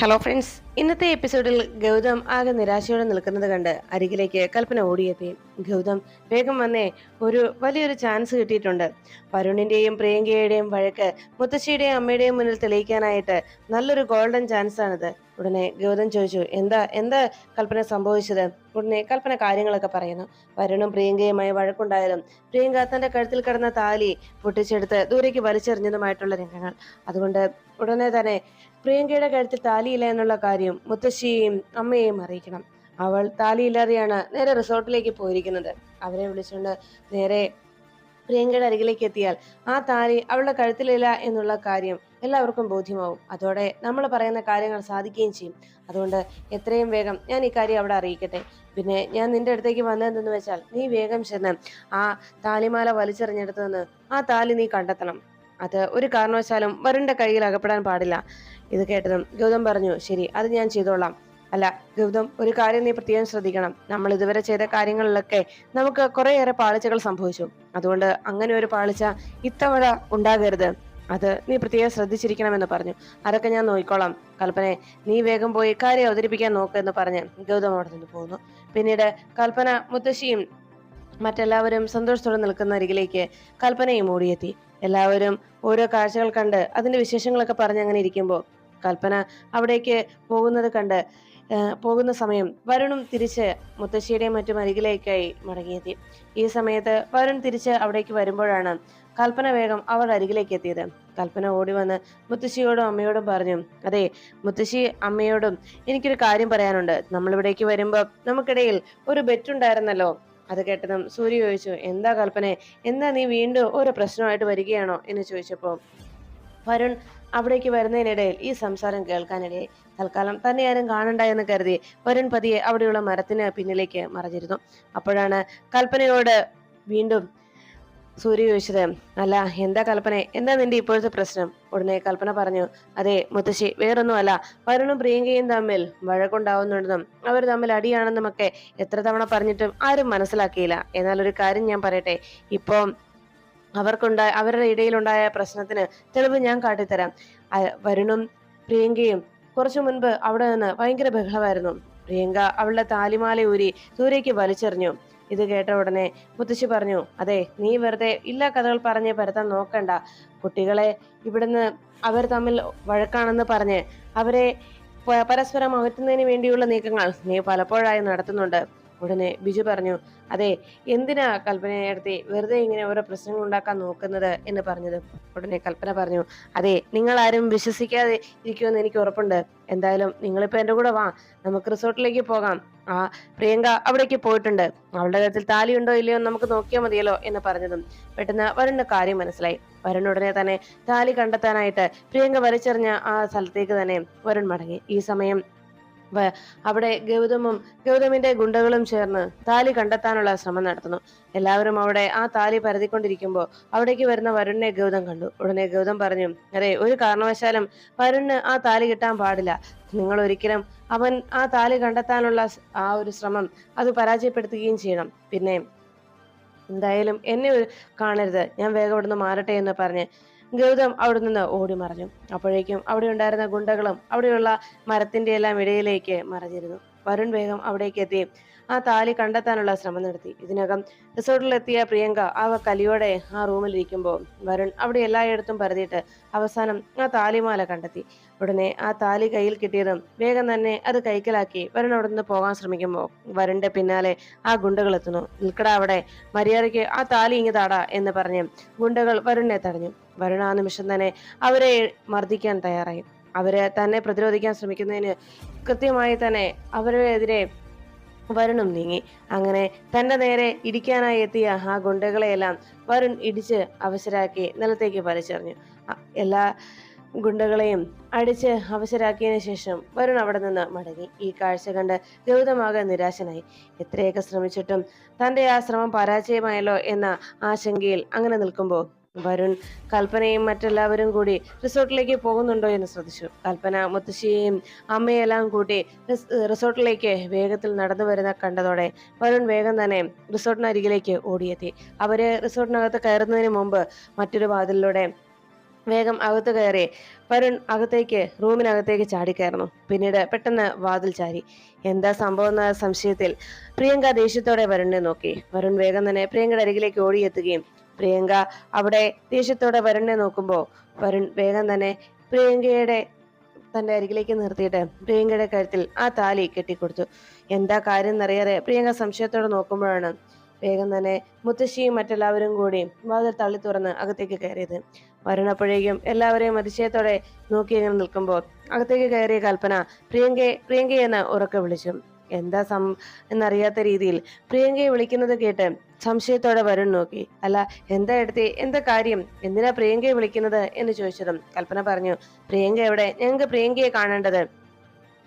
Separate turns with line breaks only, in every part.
Hello friends ഇന്നത്തെ എപ്പിസോഡിൽ ഗൗതം ആകെ നിരാശയോടെ നിൽക്കുന്നത് കണ്ട് അരികിലേക്ക് കൽപ്പന ഓടിയെത്തി. ഗൗതം വേഗം വന്നേ ഒരു വലിയൊരു ചാൻസ് കിട്ടിയിട്ടുണ്ട്. വരുണിന്റെയും പ്രിയങ്കയുടെയും വഴക്ക് മുത്തശ്ശിയുടെയും അമ്മയുടെയും മുന്നിൽ തെളിയിക്കാനായിട്ട് നല്ലൊരു ഗോൾഡൻ ചാൻസ് ആണിത്. ഉടനെ ഗൗതം ചോദിച്ചു എന്താ എന്താ കൽപ്പന സംഭവിച്ചത്? ഉടനെ കൽപ്പന കാര്യങ്ങളൊക്കെ പറയുന്നു. വരുണും പ്രിയങ്കയുമായി വഴക്കുണ്ടായാലും പ്രിയങ്ക തന്റെ കഴുത്തിൽ കിടന്ന താലി പൊട്ടിച്ചെടുത്ത് ദൂരേക്ക് വലിച്ചെറിഞ്ഞതുമായിട്ടുള്ള രംഗങ്ങൾ. അതുകൊണ്ട് ഉടനെ തന്നെ പ്രിയങ്കയുടെ കഴുത്തിൽ താലിയില്ല എന്നുള്ള കാര്യം മുത്തശ്ശിയെയും അമ്മയെയും അറിയിക്കണം. അവൾ താലിയില്ലാതെയാണ് നേരെ റിസോർട്ടിലേക്ക് പോയിരിക്കുന്നത്. അവരെ വിളിച്ചുകൊണ്ട് നേരെ പ്രിയങ്കയുടെ അരികിലേക്ക് എത്തിയാൽ ആ താലി അവളുടെ കഴുത്തിലില്ല എന്നുള്ള കാര്യം എല്ലാവർക്കും ബോധ്യമാവും. അതോടെ നമ്മൾ പറയുന്ന കാര്യങ്ങൾ സാധിക്കുകയും ചെയ്യും. അതുകൊണ്ട് എത്രയും വേഗം ഞാൻ ഈ കാര്യം അവിടെ അറിയിക്കട്ടെ. പിന്നെ ഞാൻ നിന്റെ അടുത്തേക്ക് വന്നതെന്ന് വെച്ചാൽ നീ വേഗം ചെന്ന് ആ താലിമാല വലിച്ചെറിഞ്ഞെടുത്തു നിന്ന് ആ താലി നീ കണ്ടെത്തണം. അത് ഒരു കാരണവശാലും വരുണിന്റെ കയ്യിൽ അകപ്പെടാൻ പാടില്ല. ഇത് കേട്ടതും ഗൗതം പറഞ്ഞു ശരി അത് ഞാൻ ചെയ്തോളാം. അല്ല ഗൗതം ഒരു കാര്യം നീ പ്രത്യേകം ശ്രദ്ധിക്കണം. നമ്മൾ ഇതുവരെ ചെയ്ത കാര്യങ്ങളിലൊക്കെ നമുക്ക് കുറേയേറെ പാളിച്ചകൾ സംഭവിച്ചു. അതുകൊണ്ട് അങ്ങനെ ഒരു പാളിച്ച ഇത്തവണ ഉണ്ടാകരുത്. അത് നീ പ്രത്യേകം ശ്രദ്ധിച്ചിരിക്കണമെന്ന് പറഞ്ഞു. അതൊക്കെ ഞാൻ നോക്കിക്കോളാം. കൽപ്പനെ നീ വേഗം പോയി കാര്യം അവതരിപ്പിക്കാൻ നോക്ക് എന്ന് പറഞ്ഞ് ഗൗതം അവിടെ നിന്ന് പോകുന്നു പിന്നീട് കൽപ്പന മുത്തശ്ശിയും മറ്റെല്ലാവരും സന്തോഷത്തോടെ നിൽക്കുന്ന അരികിലേക്ക് കൽപ്പനയും ഓടിയെത്തി. എല്ലാവരും ഓരോ കാഴ്ചകൾ കണ്ട് അതിന്റെ വിശേഷങ്ങളൊക്കെ പറഞ്ഞ് അങ്ങനെ ഇരിക്കുമ്പോൾ കൽപ്പന അവിടേക്ക് പോകുന്നത് കണ്ട് പോകുന്ന സമയം വരുണും തിരിച്ച് മുത്തശ്ശിയുടെയും മറ്റും അരികിലേക്കായി മടങ്ങിയെത്തി. ഈ സമയത്ത് വരുൺ തിരിച്ച് അവിടേക്ക് വരുമ്പോഴാണ് കൽപ്പന വേഗം അവർ അരികിലേക്ക് എത്തിയത്. കൽപ്പന ഓടി വന്ന് മുത്തശ്ശിയോടും അമ്മയോടും പറഞ്ഞു അതെ മുത്തശ്ശി അമ്മയോടും എനിക്കൊരു കാര്യം പറയാനുണ്ട്. നമ്മൾ ഇവിടേക്ക് വരുമ്പോൾ നമുക്കിടയിൽ ഒരു ബെറ്റുണ്ടായിരുന്നല്ലോ. അത് കേട്ടതും സൂര്യ ചോദിച്ചു എന്താ കൽപ്പനെ? എന്താ നീ വീണ്ടും ഒരു പ്രശ്നമായിട്ട് വരികയാണോ? എന്ന് ചോദിച്ചപ്പോൾ വരുൺ അവിടേക്ക് വരുന്നതിനിടയിൽ ഈ സംസാരം കേൾക്കാനിടയിൽ തൽക്കാലം തന്നെ ആരും കാണണ്ട എന്ന് കരുതി വരുൺ പതിയെ അവിടെയുള്ള മരത്തിന് പിന്നിലേക്ക് മറഞ്ഞിരുന്നു. അപ്പോഴാണ് കൽപ്പനയോട് വീണ്ടും സൂര്യ ചോദിച്ചത് അല്ല എന്താ കൽപ്പന? എന്താ നിന്റെ ഇപ്പോഴത്തെ പ്രശ്നം? ഉടനെ കൽപ്പന പറഞ്ഞു അതെ മുത്തശ്ശി വേറൊന്നുമല്ല. വരുണും പ്രിയങ്കയും തമ്മിൽ വഴക്കുണ്ടാവുന്നുണ്ടെന്നും അവർ തമ്മിൽ അടിയാണെന്നും ഒക്കെ എത്ര തവണ പറഞ്ഞിട്ടും ആരും മനസ്സിലാക്കിയില്ല. എന്നാൽ ഒരു കാര്യം ഞാൻ പറയട്ടെ ഇപ്പം അവർക്കുണ്ടായ അവരുടെ ഇടയിലുണ്ടായ പ്രശ്നത്തിന് തെളിവ് ഞാൻ കാട്ടിത്തരാം. വരുണും പ്രിയങ്കയും കുറച്ചു മുൻപ് അവിടെ നിന്ന് ഭയങ്കര ബഹളമായിരുന്നു. പ്രിയങ്ക അവളുടെ താലിമാല ഊരി സൂര്യയ്ക്ക് വലിച്ചെറിഞ്ഞു. ഇത് കേട്ട ഉടനെ മുത്തശ്ശി പറഞ്ഞു അതെ നീ വെറുതെ ഇല്ലാ കഥകൾ പറഞ്ഞ് പരത്താൻ നോക്കണ്ട. കുട്ടികളെ ഇവിടുന്ന് അവർ തമ്മിൽ വഴക്കാണെന്ന് പറഞ്ഞ് അവരെ പരസ്പരം അകറ്റുന്നതിന് വേണ്ടിയുള്ള നീക്കങ്ങൾ നീ പലപ്പോഴായി നടത്തുന്നുണ്ട്. ഉടനെ ബിജു പറഞ്ഞു അതെ എന്തിനാ കൽപ്പനയെടുത്തി വെറുതെ ഇങ്ങനെ ഓരോ പ്രശ്നങ്ങൾ ഉണ്ടാക്കാൻ നോക്കുന്നത്? എന്ന് പറഞ്ഞത്. ഉടനെ കൽപ്പന പറഞ്ഞു അതെ നിങ്ങൾ ആരും വിശ്വസിക്കാതെ ഇരിക്കുമെന്ന് എനിക്ക് ഉറപ്പുണ്ട്. എന്തായാലും നിങ്ങളിപ്പോ എന്റെ കൂടെ വാ നമുക്ക് റിസോർട്ടിലേക്ക് പോകാം. ആ പ്രിയങ്ക അവിടേക്ക് പോയിട്ടുണ്ട്. അവളുടെ കാര്യത്തിൽ താലി ഉണ്ടോ ഇല്ലയോ നമുക്ക് നോക്കിയാൽ മതിയല്ലോ എന്ന് പറഞ്ഞതും പെട്ടെന്ന് വരുണിന്റെ കാര്യം മനസ്സിലായി. വരുൺ ഉടനെ തന്നെ താലി കണ്ടെത്താനായിട്ട് പ്രിയങ്ക വലിച്ചെറിഞ്ഞ ആ സ്ഥലത്തേക്ക് തന്നെ വരുൺ മടങ്ങി. ഈ സമയം അവിടെ ഗൗതമും ഗൗതമിന്റെ ഗുണ്ടകളും ചേർന്ന് താലി കണ്ടെത്താനുള്ള ശ്രമം നടത്തുന്നു. എല്ലാവരും അവിടെ ആ താലി പരതിക്കൊണ്ടിരിക്കുമ്പോൾ അവിടേക്ക് വരുന്ന വരുണിനെ ഗൗതം കണ്ടു. ഉടനെ ഗൗതം പറഞ്ഞു അതെ ഒരു കാരണവശാലും വരുണിന് ആ താലി കിട്ടാൻ പാടില്ല. നിങ്ങൾ ഒരിക്കലും അവൻ ആ താലി കണ്ടെത്താനുള്ള ആ ഒരു ശ്രമം അത് പരാജയപ്പെടുത്തുകയും ചെയ്യണം. പിന്നെ എന്തായാലും എന്നെ കാണരുത്. ഞാൻ വേഗം ഇവിടുന്ന് മാറട്ടെ എന്ന് പറഞ്ഞ് ഗൗതം അവിടെ നിന്ന് ഓടി മറഞ്ഞു അപ്പോഴേക്കും അവിടെ ഉണ്ടായിരുന്ന ഗുണ്ടകളും അവിടെയുള്ള മരത്തിന്റെ എല്ലാം ഇടയിലേക്ക് മറഞ്ഞിരുന്നു. വരുൺ വേഗം അവിടേക്ക് എത്തി. ആ താലി കണ്ടെത്താനുള്ള ശ്രമം നടത്തി. ഇതിനകം റിസോർട്ടിലെത്തിയ പ്രിയങ്ക ആ കലിയോടെ ആ റൂമിൽ ഇരിക്കുമ്പോൾ വരുൺ അവിടെ എല്ലായിടത്തും പരതിയിട്ട് അവസാനം ആ താലിമാല കണ്ടെത്തി. ഉടനെ ആ താലി കയ്യിൽ കിട്ടിയതും വേഗം തന്നെ അത് കൈക്കലാക്കി വരുൺ അവിടെ നിന്ന് പോകാൻ ശ്രമിക്കുമ്പോൾ വരുണിന്റെ പിന്നാലെ ആ ഗുണ്ടകൾ എത്തുന്നു. നിൽക്കടാ അവിടെ മര്യാദയ്ക്ക് ആ താലി ഇങ്ങ് താടാ എന്ന് പറഞ്ഞ് ഗുണ്ടകൾ വരുണിനെ തടഞ്ഞു. വരുൺ ആ നിമിഷം തന്നെ അവരെ മർദ്ദിക്കാൻ തയ്യാറായി. അവരെ തന്നെ പ്രതിരോധിക്കാൻ ശ്രമിക്കുന്നതിന് കൃത്യമായി തന്നെ അവരെതിരെ വരുണും നീങ്ങി. അങ്ങനെ തന്റെ നേരെ ഇടിക്കാനായി എത്തിയ ആ ഗുണ്ടകളെയെല്ലാം വരുൺ ഇടിച്ച് അവശരാക്കി നിലത്തേക്ക് വലിച്ചെറിഞ്ഞു. എല്ലാ ഗുണ്ടകളെയും അടിച്ച് അവശരാക്കിയതിനു ശേഷം വരുൺ അവിടെ നിന്ന് മടങ്ങി. ഈ കാഴ്ച കണ്ട് ഗൗതമാകെ നിരാശനായി. എത്രയൊക്കെ ശ്രമിച്ചിട്ടും തന്റെ ആ ശ്രമം പരാജയമായല്ലോ എന്ന ആശങ്കയിൽ അങ്ങനെ നിൽക്കുമ്പോൾ വരുൺ കൽപ്പനയും മറ്റെല്ലാവരും കൂടി റിസോർട്ടിലേക്ക് പോകുന്നുണ്ടോ എന്ന് ശ്രദ്ധിച്ചു. കൽപ്പന മുത്തശ്ശിയെയും അമ്മയെല്ലാം കൂട്ടി റിസ്- റിസോർട്ടിലേക്ക് വേഗത്തിൽ നടന്നു വരുന്ന കണ്ടതോടെ വരുൺ വേഗം തന്നെ റിസോർട്ടിനരികിലേക്ക് ഓടിയെത്തി. അവർ റിസോർട്ടിനകത്ത് കയറുന്നതിന് മുമ്പ് മറ്റൊരു വാതിലിലൂടെ വേഗം അകത്ത് കയറി വരുൺ അകത്തേക്ക് റൂമിനകത്തേക്ക് ചാടിക്കയറുന്നു പിന്നീട് പെട്ടെന്ന് വാതിൽ ചാരി. എന്താ സംഭവം എന്ന സംശയത്തിൽ പ്രിയങ്ക ദേഷ്യത്തോടെ വരുണിനെ നോക്കി. വരുൺ വേഗം തന്നെ പ്രിയങ്കയുടെ അരികിലേക്ക് ഓടിയെത്തുകയും പ്രിയങ്ക അവിടെ ദേഷ്യത്തോടെ വരുണിനെ നോക്കുമ്പോൾ വരുൺ വേഗം തന്നെ പ്രിയങ്കയുടെ തന്റെ അരികിലേക്ക് നിർത്തിയിട്ട് പ്രിയങ്കയുടെ കരുത്തിൽ ആ താലി കെട്ടിക്കൊടുത്തു. എന്താ കാര്യം എന്നറിയാതെ പ്രിയങ്ക സംശയത്തോടെ നോക്കുമ്പോഴാണ് വേഗം തന്നെ മുത്തശ്ശിയും മറ്റെല്ലാവരും കൂടി വാതിൽ തള്ളി തുറന്ന് അകത്തേക്ക് കയറിയത്. വരുണപ്പോഴേക്കും എല്ലാവരെയും അതിശയത്തോടെ നോക്കി ഇങ്ങനെ നിൽക്കുമ്പോൾ അകത്തേക്ക് കയറിയ കൽപ്പന പ്രിയങ്കയെ പ്രിയങ്കയെന്ന് ഉറക്കെ വിളിച്ചു. എന്താ സം എന്നറിയാത്ത രീതിയിൽ. പ്രിയങ്കയെ വിളിക്കുന്നത് കേട്ട് സംശയത്തോടെ വരുൺ നോക്കി. അല്ല എന്താ എടുത്തി? എന്താ കാര്യം? എന്തിനാ പ്രിയങ്കയെ വിളിക്കുന്നത്? എന്ന് ചോദിച്ചതും കൽപ്പന പറഞ്ഞു പ്രിയങ്ക എവിടെ? ഞങ്ങൾക്ക് പ്രിയങ്കയെ കാണേണ്ടത്.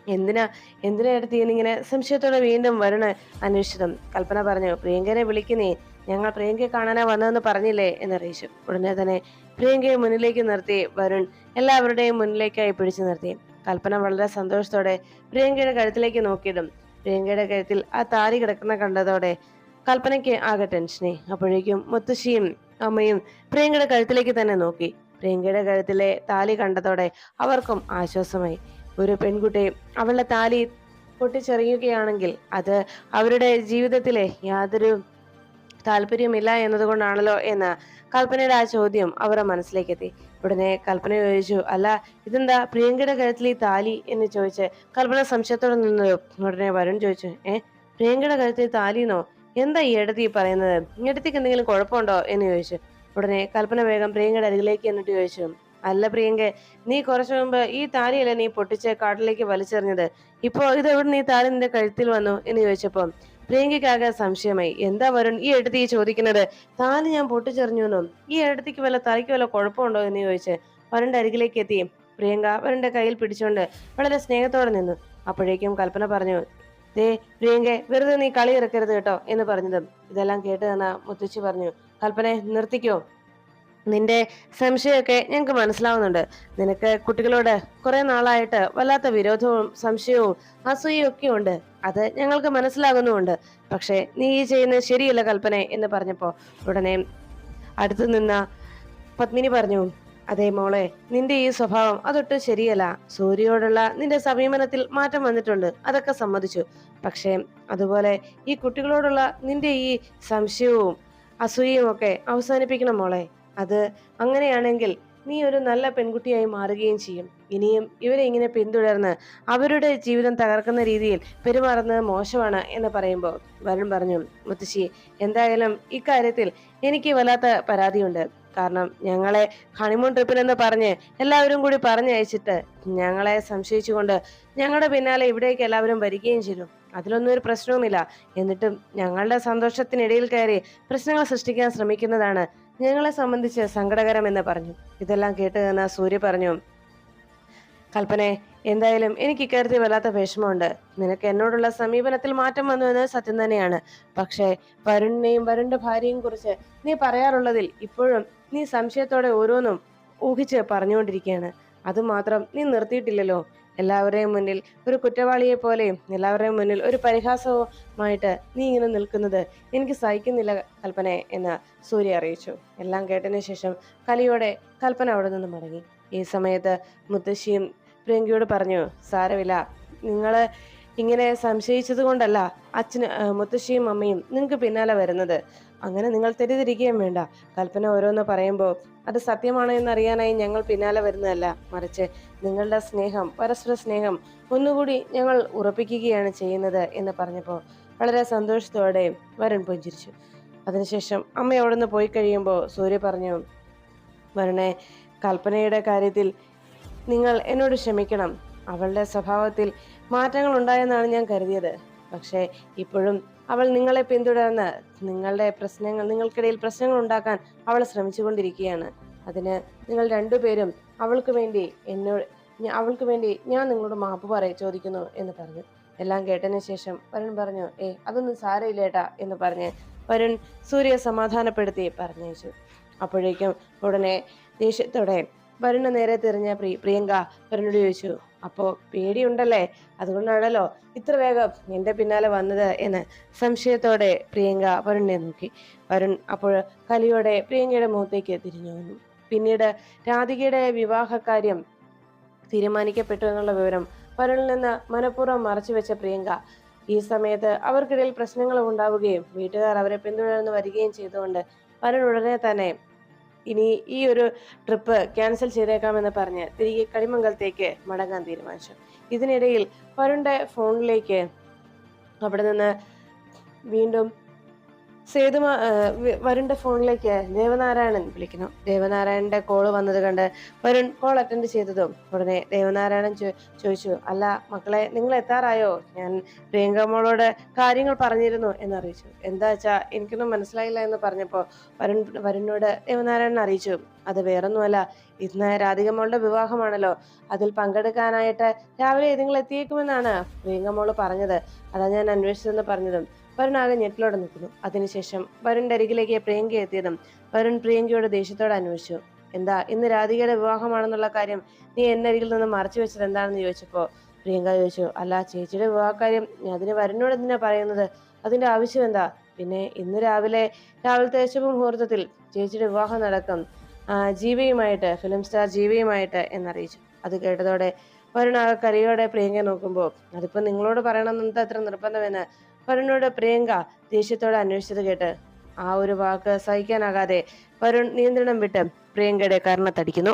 എന്തിനാ? എന്തിനാ എടുത്തി? എന്നിങ്ങനെ സംശയത്തോടെ വീണ്ടും വരുണ് അന്വേഷിച്ചതും കൽപ്പന പറഞ്ഞു പ്രിയങ്കനെ വിളിക്കുന്നേ ഞങ്ങൾ പ്രിയങ്കയെ കാണാനാ വന്നതെന്ന് പറഞ്ഞില്ലേ? എന്നറിയിച്ചു. ഉടനെ തന്നെ പ്രിയങ്കയെ മുന്നിലേക്ക് നിർത്തി വരുൺ എല്ലാവരുടെയും മുന്നിലേക്കായി പിടിച്ചു നിർത്തി. കൽപ്പന വളരെ സന്തോഷത്തോടെ പ്രിയങ്കയുടെ കഴുത്തിലേക്ക് നോക്കിയതും പ്രിയങ്കയുടെ കഴുത്തിൽ ആ താരി കിടക്കുന്ന കണ്ടതോടെ കൽപ്പനയ്ക്ക് ആകെ ടെൻഷനെ അപ്പോഴേക്കും മുത്തശ്ശിയും അമ്മയും പ്രിയങ്കയുടെ കഴുത്തിലേക്ക് തന്നെ നോക്കി. പ്രിയങ്കയുടെ കഴുത്തിലെ താലി കണ്ടതോടെ അവർക്കും ആശ്വാസമായി. ഒരു പെൺകുട്ടി അവളുടെ താലി പൊട്ടിച്ചെറിയുകയാണെങ്കിൽ അത് അവരുടെ ജീവിതത്തിലെ യാതൊരു താല്പര്യമില്ല എന്നതുകൊണ്ടാണല്ലോ എന്ന് കൽപ്പനയുടെ ആ ചോദ്യം അവരുടെ മനസ്സിലേക്കെത്തി. ഉടനെ കൽപ്പന ചോദിച്ചു അല്ല ഇതെന്താ? പ്രിയങ്കയുടെ കഴുത്തിൽ ഈ താലി? എന്ന് ചോദിച്ച് കൽപ്പന സംശയത്തോടെ നിന്ന്. ഉടനെ വരുൺ ചോദിച്ചു ഏ പ്രിയങ്കയുടെ കഴുത്തിൽ താലിന്നോ? എന്താ ഈ ഇടത്തി പറയുന്നത്? ഇടത്തേക്ക് എന്തെങ്കിലും കുഴപ്പമുണ്ടോ? എന്ന് ചോദിച്ചു. ഉടനെ കൽപ്പന വേഗം പ്രിയങ്കയുടെ അരികിലേക്ക് എന്നിട്ട് ചോദിച്ചു അല്ല പ്രിയങ്ക നീ കുറച്ചു മുമ്പ് ഈ താലിയല്ല നീ പൊട്ടിച്ച് കാട്ടിലേക്ക് വലിച്ചെറിഞ്ഞത്? ഇപ്പോ ഇതെവിടെ നീ താലി നിന്റെ കഴുത്തിൽ വന്നു? എന്ന് ചോദിച്ചപ്പോ പ്രിയങ്കയ്ക്കാകെ സംശയമായി. എന്താ വരുൺ ഈ എടുത്ത് ഈ ചോദിക്കുന്നത്? താൽ ഞാൻ പൊട്ടിച്ചെറിഞ്ഞു എന്നും ഈ എടുത്തേക്ക് വല്ല തലയ്ക്ക് വല്ല കുഴപ്പമുണ്ടോ എന്ന് ചോദിച്ച് വരുണിന്റെ അരികിലേക്ക് എത്തി. പ്രിയങ്ക വരുണിന്റെ കയ്യിൽ പിടിച്ചുകൊണ്ട് വളരെ സ്നേഹത്തോടെ നിന്നു. അപ്പോഴേക്കും കൽപ്പന പറഞ്ഞു ദേ പ്രിയങ്ക വെറുതെ നീ കളി ഇറക്കരുത് കേട്ടോ എന്ന് പറഞ്ഞതും. ഇതെല്ലാം കേട്ട് തന്ന മുത്തുച്ചി പറഞ്ഞു കൽപ്പനെ നിർത്തിക്കോ. നിന്റെ സംശയമൊക്കെ ഞങ്ങൾക്ക് മനസ്സിലാവുന്നുണ്ട്. നിനക്ക് കുട്ടികളോട് കുറെ നാളായിട്ട് വല്ലാത്ത വിരോധവും സംശയവും അസൂയയും ഒക്കെ ഉണ്ട്. അത് ഞങ്ങൾക്ക് മനസ്സിലാകുന്നുമുണ്ട്. പക്ഷേ നീ ഈ ചെയ്യുന്നത് ശരിയല്ല കൽപ്പന എന്ന് പറഞ്ഞപ്പോൾ ഉടനെ അടുത്തു നിന്ന പത്മിനി പറഞ്ഞു അതേ മോളെ നിന്റെ ഈ സ്വഭാവം അതൊട്ടും ശരിയല്ല. സൂര്യയോടുള്ള നിന്റെ സമീപനത്തിൽ മാറ്റം വന്നിട്ടുണ്ട്. അതൊക്കെ സമ്മതിച്ചു. പക്ഷേ അതുപോലെ ഈ കുട്ടികളോടുള്ള നിന്റെ ഈ സംശയവും അസൂയയും ഒക്കെ അവസാനിപ്പിക്കണം മോളെ. അത് അങ്ങനെയാണെങ്കിൽ നീ ഒരു നല്ല പെൺകുട്ടിയായി മാറുകയും ചെയ്യും. ഇനിയും ഇവരെ ഇങ്ങനെ പിന്തുടർന്ന് അവരുടെ ജീവിതം തകർക്കുന്ന രീതിയിൽ പെരുമാറുന്നത് മോശമാണ് എന്ന് പറയുമ്പോൾ വരുൺ പറഞ്ഞു മുത്തശ്ശി എന്തായാലും ഇക്കാര്യത്തിൽ എനിക്ക് വല്ലാത്ത പരാതിയുണ്ട്. കാരണം ഞങ്ങളെ ഹണിമൂൺ ട്രിപ്പിനെന്ന് പറഞ്ഞ് എല്ലാവരും കൂടി പറഞ്ഞയച്ചിട്ട് ഞങ്ങളെ സംശയിച്ചുകൊണ്ട് ഞങ്ങളുടെ പിന്നാലെ ഇവിടേക്ക് എല്ലാവരും വരികയും ചെയ്തു. അതിലൊന്നും ഒരു പ്രശ്നവുമില്ല. എന്നിട്ടും ഞങ്ങളുടെ സന്തോഷത്തിനിടയിൽ കയറി പ്രശ്നങ്ങൾ സൃഷ്ടിക്കാൻ ശ്രമിക്കുന്നതാണ് ഞങ്ങളെ സംബന്ധിച്ച് സങ്കടകരമെന്ന് പറഞ്ഞു. ഇതെല്ലാം കേട്ട് നിന്ന സൂര്യ പറഞ്ഞു കൽപ്പനെ എന്തായാലും എനിക്ക് ഇക്കാര്യത്തിൽ വല്ലാത്ത വിഷമമുണ്ട്. നിനക്ക് എന്നോടുള്ള സമീപനത്തിൽ മാറ്റം വന്നു എന്നത് സത്യം തന്നെയാണ്. പക്ഷേ വരുണിനെയും വരുണിന്റെ ഭാര്യയും കുറിച്ച് നീ പറയാറുള്ളതിൽ ഇപ്പോഴും നീ സംശയത്തോടെ ഓരോന്നും ഊഹിച്ച് പറഞ്ഞുകൊണ്ടിരിക്കുകയാണ്. അതുമാത്രം നീ നിർത്തിയിട്ടില്ലല്ലോ. എല്ലാവരുടെയും മുന്നിൽ ഒരു കുറ്റവാളിയെ പോലെയും എല്ലാവരുടെയും മുന്നിൽ ഒരു പരിഹാസവുമായിട്ട് നീ ഇങ്ങനെ നിൽക്കുന്നത് എനിക്ക് സഹിക്കുന്നില്ല കൽപ്പന എന്ന് സൂര്യ അറിയിച്ചു. എല്ലാം കേട്ടതിന് ശേഷം കലിയോടെ കൽപ്പന അവിടെ നിന്ന് മടങ്ങി. ഈ സമയത്ത് മുത്തശ്ശിയും പ്രിയങ്കയോട് പറഞ്ഞു സാരമില്ല നിങ്ങൾ ഇങ്ങനെ സംശയിച്ചത് കൊണ്ടല്ല അച്ഛന് മുത്തശ്ശിയും അമ്മയും നിങ്ങൾക്ക് പിന്നാലെ വരുന്നത്. അങ്ങനെ നിങ്ങൾ തെറ്റിദ്ധരിക്കുകയും വേണ്ട. കൽപ്പന ഓരോന്ന് പറയുമ്പോൾ അത് സത്യമാണോ എന്നറിയാനായി ഞങ്ങൾ പിന്നാലെ വരുന്നതല്ല. മറിച്ച് നിങ്ങളുടെ സ്നേഹം പരസ്പര സ്നേഹം ഒന്നുകൂടി ഞങ്ങൾ ഉറപ്പിക്കുകയാണ് ചെയ്യുന്നത് എന്ന് പറഞ്ഞപ്പോൾ വളരെ സന്തോഷത്തോടെ വരുൺ പുഞ്ചിരിച്ചു. അതിനുശേഷം അമ്മ അവിടെ നിന്ന് പോയി കഴിയുമ്പോൾ സൂര്യ പറഞ്ഞു വരുണെ കൽപ്പനയുടെ കാര്യത്തിൽ നിങ്ങൾ എന്നോട് ക്ഷമിക്കണം. അവളുടെ സ്വഭാവത്തിൽ മാറ്റങ്ങൾ ഉണ്ടായെന്നാണ് ഞാൻ കരുതിയത്. പക്ഷേ ഇപ്പോഴും അവൾ നിങ്ങളെ പിന്തുടർന്ന് നിങ്ങളുടെ പ്രശ്നങ്ങൾ നിങ്ങൾക്കിടയിൽ പ്രശ്നങ്ങൾ ഉണ്ടാക്കാൻ അവൾ ശ്രമിച്ചുകൊണ്ടിരിക്കുകയാണ്. അതിന് നിങ്ങൾ രണ്ടുപേരും അവൾക്ക് വേണ്ടി എന്നോട് അവൾക്ക് വേണ്ടി ഞാൻ നിങ്ങളോട് മാപ്പ് പറയ ചോദിക്കുന്നു എന്ന് പറഞ്ഞു. എല്ലാം കേട്ടതിന് ശേഷം വരുൺ പറഞ്ഞു ഏ അതൊന്നും സാരയില്ലേട്ടാ എന്ന് പറഞ്ഞ് വരുൺ സൂര്യ സമാധാനപ്പെടുത്തി പറഞ്ഞയച്ചു. അപ്പോഴേക്കും ഉടനെ ദേഷ്യത്തോടെ വരുണിന് നേരെ തിരിഞ്ഞ പ്രിയ പ്രിയങ്ക വരുണോട് ചോദിച്ചു അപ്പോ പേടിയുണ്ടല്ലേ? അതുകൊണ്ടാണല്ലോ ഇത്ര വേഗം എന്റെ പിന്നാലെ വന്നത്? എന്ന് സംശയത്തോടെ പ്രിയങ്ക വരുണിനെ നോക്കി. വരുൺ അപ്പോൾ കലിയോടെ പ്രിയങ്കയുടെ മുഖത്തേക്ക് തിരിഞ്ഞു വന്നു പിന്നീട് രാധികയുടെ വിവാഹകാര്യം തീരുമാനിക്കപ്പെട്ടു എന്നുള്ള വിവരം വരുണിൽ നിന്ന് മനഃപൂർവം മറച്ചുവെച്ച പ്രിയങ്ക ഈ സമയത്ത് അവർക്കിടയിൽ പ്രശ്നങ്ങൾ ഉണ്ടാവുകയും വീട്ടുകാർ അവരെ പിന്തുടർന്ന് വരികയും ചെയ്തുകൊണ്ട് വരുൺ ഉടനെ തന്നെ ഇനി ഈ ഒരു ട്രിപ്പ് ക്യാൻസൽ ചെയ്തേക്കാമെന്ന് പറഞ്ഞ് തിരികെ കളിമംഗലത്തേക്ക് മടങ്ങാൻ തീരുമാനിച്ചു. ഇതിനിടയിൽ വരുണിന്റെ ഫോണിലേക്ക് അവിടെ നിന്ന് വീണ്ടും സേതുമ വരുണിന്റെ ഫോണിലേക്ക് ദേവനാരായണൻ വിളിക്കുന്നു. ദേവനാരായണന്റെ കോൾ വന്നത് കണ്ട് വരുൺ കോൾ അറ്റൻഡ് ചെയ്തതും ഉടനെ ദേവനാരായണൻ ചോദിച്ചു അല്ല മക്കളെ നിങ്ങൾ എത്താറായോ? ഞാൻ പ്രിയങ്ക മോളോട് കാര്യങ്ങൾ പറഞ്ഞിരുന്നു എന്നറിയിച്ചു എന്താ വെച്ചാ എനിക്കൊന്നും മനസ്സിലായില്ല എന്ന് പറഞ്ഞപ്പോ വരുൺ വരുണിനോട് ദേവനാരായണൻ അറിയിച്ചു. അത് വേറൊന്നുമല്ല ഇന്ന് രാധിക മോളുടെ വിവാഹമാണല്ലോ. അതിൽ പങ്കെടുക്കാനായിട്ട് രാവിലെ നിങ്ങൾ എത്തിയേക്കുമെന്നാണ് പ്രിയങ്ക മോൾ പറഞ്ഞത്. അതാ ഞാൻ അന്വേഷിച്ചതെന്ന് പറഞ്ഞതും. വരുൺ ആകെ ഞെട്ടിലോടെ നിൽക്കുന്നു. അതിനുശേഷം വരുണിന്റെ അരികിലേക്ക് പ്രിയങ്ക എത്തിയതും വരുൺ പ്രിയങ്കയോട് ദേഷ്യത്തോടെ അന്വേഷിച്ചു. എന്താ ഇന്ന് രാധികയുടെ വിവാഹമാണെന്നുള്ള കാര്യം നീ എന്നെ അരികിൽ നിന്ന് മറച്ചു വെച്ചത് എന്താണെന്ന് ചോദിച്ചപ്പോ പ്രിയങ്ക ചോദിച്ചു അല്ല ചേച്ചിയുടെ വിവാഹകാര്യം ഞാൻ അതിന് വരുണിനോട് എന്തിനാ പറയുന്നത്? അതിന്റെ ആവശ്യം എന്താ? പിന്നെ ഇന്ന് രാവിലെ രാവിലത്തെ ശുഭമുഹൂർത്തത്തിൽ ചേച്ചിയുടെ വിവാഹം നടക്കും. ജീവയുമായിട്ട് ഫിലിം സ്റ്റാർ ജീവിയുമായിട്ട് എന്നറിയിച്ചു. അത് കേട്ടതോടെ വരുൺ ആ കരിയോടെ പ്രിയങ്കയെ നോക്കുമ്പോൾ അതിപ്പോൾ നിങ്ങളോട് പറയണമെന്നത് അത്ര നിർബന്ധമെന്ന്? വരുണോട് പ്രിയങ്ക ദേഷ്യത്തോടെ അന്വേഷിച്ചത് കേട്ട് ആ ഒരു വാക്ക് സഹിക്കാനാകാതെ വരുൺ നിയന്ത്രണം വിട്ട് പ്രിയങ്കയുടെ കർണത്തടിക്കുന്നു